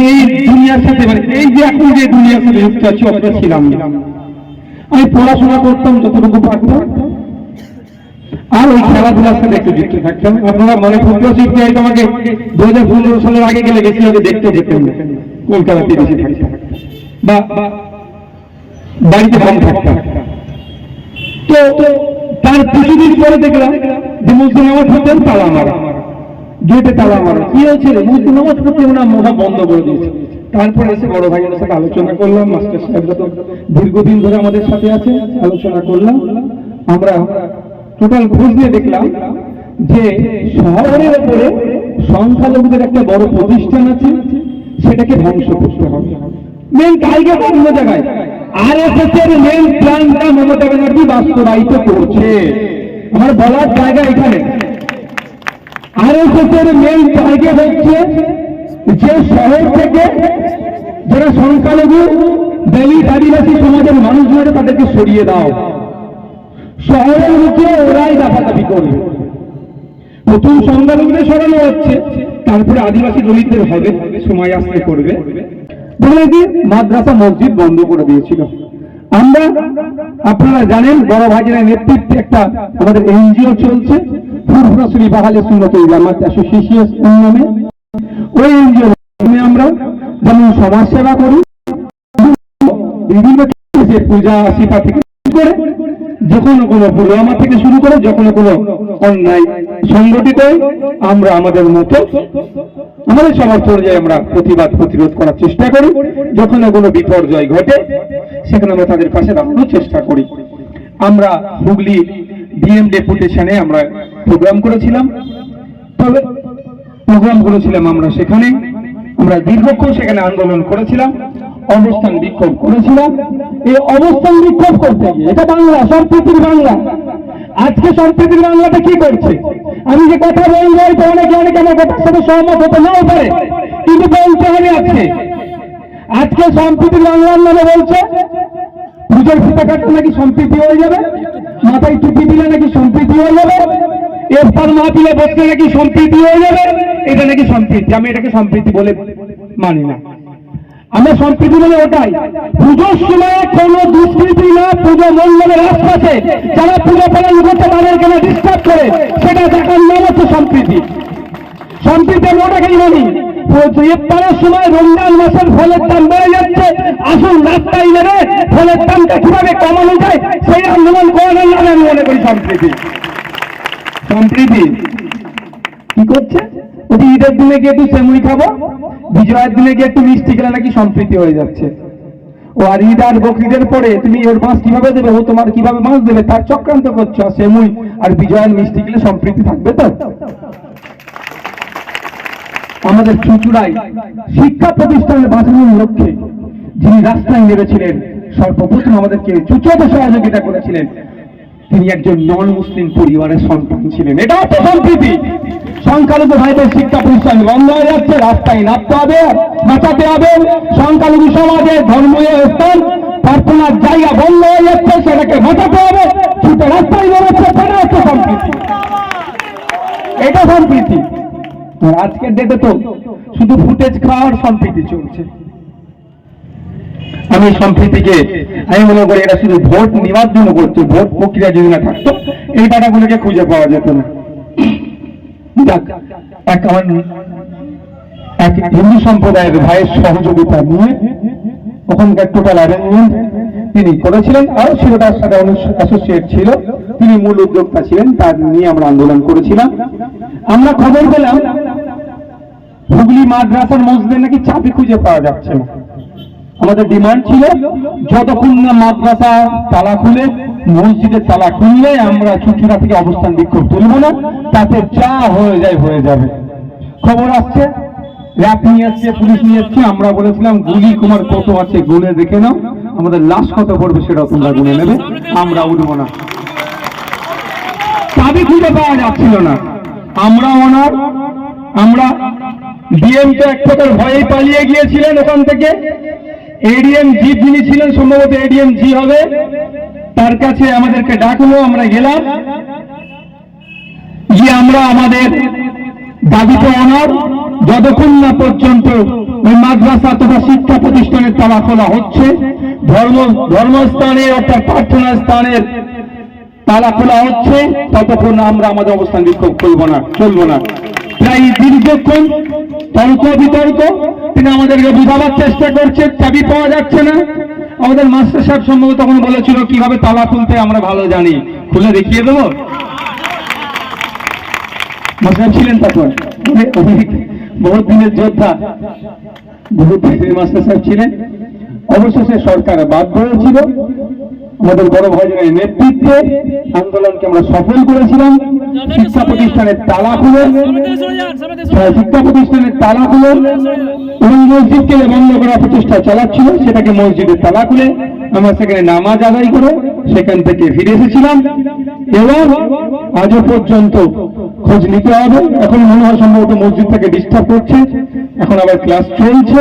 আমি এই দুনিয়ার সাথে মানে এই যে এখন যে দুনিয়ার সাথে যুক্ত আছি অতটা ছিলাম। না আমি পড়াশোনা করতাম, যতটুকু পারতাম। আর ওই খেলাধুলার সাথে একটু যুক্ত থাকতাম। আপনারা মনে ফুটবল শিখতে হয়তো আমাকে দু হাজার পনেরো সালের আগে গেলে বেশি আগে দেখতে যেতেন। না কলকাতাতে বেশি থাকতাম। বা বাড়িতে কম থাকতাম। তো তার কিছুদিন পরে দেখলাম যে মুসলিম নামাজ হতেন তালা মারা গেটে তালা মারা কি হয়েছে রে মুসলিম নামাজ পড়তে ওনার মোটা বন্ধ করে দিয়েছে। তারপরে এসে বড় ভাইয়ের সাথে আলোচনা করলাম, মাস্টার সাহেবরা তো দীর্ঘদিন ধরে আমাদের সাথে আছে আলোচনা করলাম। আমরা টোটাল খোঁজ নিয়ে দেখলাম যে শহরের উপরে সংখ্যালঘুদের একটা বড় প্রতিষ্ঠান আছে, সেটাকে ধ্বংস করতে হবে। মেন টাইগার অন্য জায়গায়। আর এর মেন প্ল্যানটা মমতা ব্যানার্জি বাস্তবায়িত করছে। আমার বলার জায়গা এখানে। আর এস এস এর মেন টার্গেট হচ্ছে যে শহর থেকে যারা সংখ্যালঘু দলিত আদিবাসী সমাজের মানুষগুলো তাদেরকে সরিয়ে দাও। শহরের মুখে ওরাই দাপাদাপি করবে। প্রথম সংখ্যালঘুদের সরানো হচ্ছে, তারপরে আদিবাসী দলিতদের হবে সময় আসতে করবে। মাদ্রাসা মসজিদ বন্ধ করে দিয়েছিল। আমরা, আপনারা জানেন বড় ভাইয়ের নেতৃত্বে একটা আমাদের এনজিও চলছে। ফুরফুরাসুরি বাহালে সুন্নত জামাত অ্যাসোসিয়েশন নামে। ওই আমরা যেমন করি, বিভিন্ন পূজা থেকে করে কোনো থেকে শুরু করে কোনো অন্যায় সংগঠিত আমরা আমাদের মতো, আমাদের অনুযায়ী আমরা প্রতিবাদ প্রতিরোধ করার চেষ্টা করি। যখন কোনো বিপর্যয় ঘটে, সেখানে আমরা তাদের পাশে দাঁড়ানোর চেষ্টা করি। আমরা হুগলি ডিএম ডেপুটেশনে আমরা প্রোগ্রাম করেছিলাম। তবে প্রোগ্রাম করেছিলাম আমরা সেখানে। আমরা দীর্ঘক্ষণ সেখানে আন্দোলন করেছিলাম, অবস্থান বিক্ষোভ করেছিলাম। এই অবস্থান বিক্ষোভ করতে গিয়ে, এটা বাংলা, সম্প্রীতির বাংলা। আজকে সম্প্রীতির বাংলাটা কি করছে? আমি যে কথা বলব হয়তো অনেকে অনেকে আমার কথার সাথে সহমত হতে নাও পারে। কিন্তু বলতে হবে আজকে। আজকে সম্প্রীতির বাংলার নামে বলছে, পুজোর ফিতা কাটলে নাকি সম্প্রীতি হয়ে যাবে? মাথায় টুপি দিলে নাকি সম্প্রীতি হয়ে যাবে? এরপর মাহফিলে বসলে নাকি সম্প্রীতি হয়ে যাবে? এটা নাকি সম্প্রীতি। আমি এটাকে সম্প্রীতি বলে মানি না। আমরা সম্প্রীতি বলে ওটাই। পুজোর সময় কোনো দুষ্কৃতি না, পুজো মণ্ডলের আশপাশে যারা পুজো পালন করতে তাদেরকে না ডিস্টার্ব করে? সেটা দেখার নাম হচ্ছে সম্প্রীতি। সম্প্রীতি আমি ওটাকেই মানি। সময় রমজান মাসের ফলের দাম বেড়ে যাচ্ছে। আসুন রাস্তায় নেবে ফলের দামটা কীভাবে কমানো যায়, সেই আন্দোলন করানোর নামে আমি মনে করি সম্প্রীতি। সম্প্রীতি? কি করছে? ঈদের দিনে গিয়ে একটু সেমুই খাব, বিজয়ের দিনে গিয়ে একটু মিষ্টি খেলে নাকি সম্প্রীতি হয়ে যাচ্ছে। ও আর ঈদ আর বকরিদের পরে তুমি ওর মাছ কীভাবে দেবে? ও তোমার কীভাবে মাছ দেবে? তার চক্রান্ত করছ সেমুই আর বিজয়ের মিষ্টি খেলে সম্প্রীতি থাকবে তো? আমাদের চুচুড়ায় শিক্ষা প্রতিষ্ঠানের বাঁচানোর লক্ষ্যে যিনি রাস্তায় নেমেছিলেন, সর্বপ্রথম আমাদেরকে চুচুড়াতে সহযোগিতা করেছিলেন, তিনি একজন নন মুসলিম পরিবারের সন্তান ছিলেন। এটা হচ্ছে সম্প্রীতি। সংখ্যালঘু ভাইদের শিক্ষা প্রতিষ্ঠান বন্ধ হয়ে যাচ্ছে, রাস্তায় নামতে হবে, বাঁচাতে হবে। সংখ্যালঘু সমাজের ধর্মীয় স্থান প্রার্থনার জায়গা বন্ধ হয়ে যাচ্ছে, সেটাকে বাঁচাতে হবে। ছুটে রাস্তায় বেরোচ্ছে সেটা হচ্ছে সম্প্রীতি। এটা সম্প্রীতি। আর আজকের ডেটে তো শুধু ফুটেজ খাওয়ার সম্প্রীতি চলছে। আমি সম্প্রীতিকে, আমি মনে করি এটা শুধু ভোট নেওয়ার জন্য করছে, ভোট প্রক্রিয়া যদি না থাকতো, এই টাকাগুলোকে খুঁজে পাওয়া যেত না। এক হিন্দু সম্প্রদায়ের ভাইয়ের সহযোগিতা নিয়ে ওখানকার টোটাল অ্যারেঞ্জমেন্ট তিনি করেছিলেন আরও ছিল তার সাথে অ্যাসোসিয়েট ছিল, তিনি মূল উদ্যোক্তা ছিলেন, তার নিয়ে আমরা আন্দোলন করেছিলাম। আমরা খবর পেলাম হুগলি, মাদ্রাসার মসজিদে নাকি চাবি খুঁজে পাওয়া যাচ্ছে? না আমাদের ডিমান্ড ছিল, যতক্ষণ না মাদ্রাসা তালা খুলে মসজিদের তালা খুললে আমরা চুচুড়া থেকে অবস্থান বিক্ষোভ তুলব না, তাতে যা হয়ে যায়, হয়ে যাবে। খবর আসছে র্যাপ নিয়ে আসছে, পুলিশ নিয়ে আসছে, আমরা বলেছিলাম, গুলি কুমার কত আছে গুনে দেখে নাও। আমাদের লাশ কত পড়বে সেটাও তোমরা গুনে নেবে, আমরা উঠবো না। চাবি খুঁজে পাওয়া যাচ্ছিল না। আমরা ওনার আমরা ডিএম তো এক প্রকার ভয়েই পালিয়ে গিয়েছিলেন ওখান থেকে। এডিএম জি যিনি ছিলেন, সম্ভবত এডিএম জি হবে। তার কাছে আমাদেরকে ডাকলো, আমরা গেলাম। গিয়ে আমরা আমাদের দাবিতে অনার যতক্ষণ না পর্যন্ত ওই মাদ্রাসা তথা শিক্ষা প্রতিষ্ঠানের তালা খোলা হচ্ছে, ধর্ম ধর্মস্থানের অর্থাৎ প্রার্থনা স্থানের তালা খোলা হচ্ছে, ততক্ষণ আমরা আমাদের অবস্থান বিক্ষোভ করব না, চলবো না। প্রায় দীর্ঘক্ষণ তর্ক বিতর্ক। তিনি আমাদেরকে বোঝাবার চেষ্টা করছে চাবি পাওয়া যাচ্ছে না। আমাদের মাস্টার সাহেব সম্ভবত তখন বলেছিল, কীভাবে তালা খুলতে আমরা ভালো জানি? খুলে দেখিয়ে দেবো? মাস্টার ছিলেন তখন অনেক বহুত দিনের যোদ্ধা। বহুত দিনের মাস্টার সাহেব ছিলেন। অবশেষে সরকার বাধ্য হয়েছিল আমাদের বড় ভাইজানের নেতৃত্বে আন্দোলনকে আমরা সফল করেছিলাম। শিক্ষা প্রতিষ্ঠানের তালা খুলে হ্যাঁ, শিক্ষা প্রতিষ্ঠানের তালা খুলে এবং মসজিদকে বন্ধ করার প্রচেষ্টা চালাচ্ছিল সেটাকে মসজিদের তালা খুলে আমরা সেখানে নামাজ আদায় করে সেখান থেকে ফিরে এসেছিলাম। এবং আজও পর্যন্ত খোঁজ নিতে হবে। এখন মনে হয় সম্ভবত মসজিদ থেকে ডিস্টার্ব করছে। এখন আবার ক্লাস চলছে।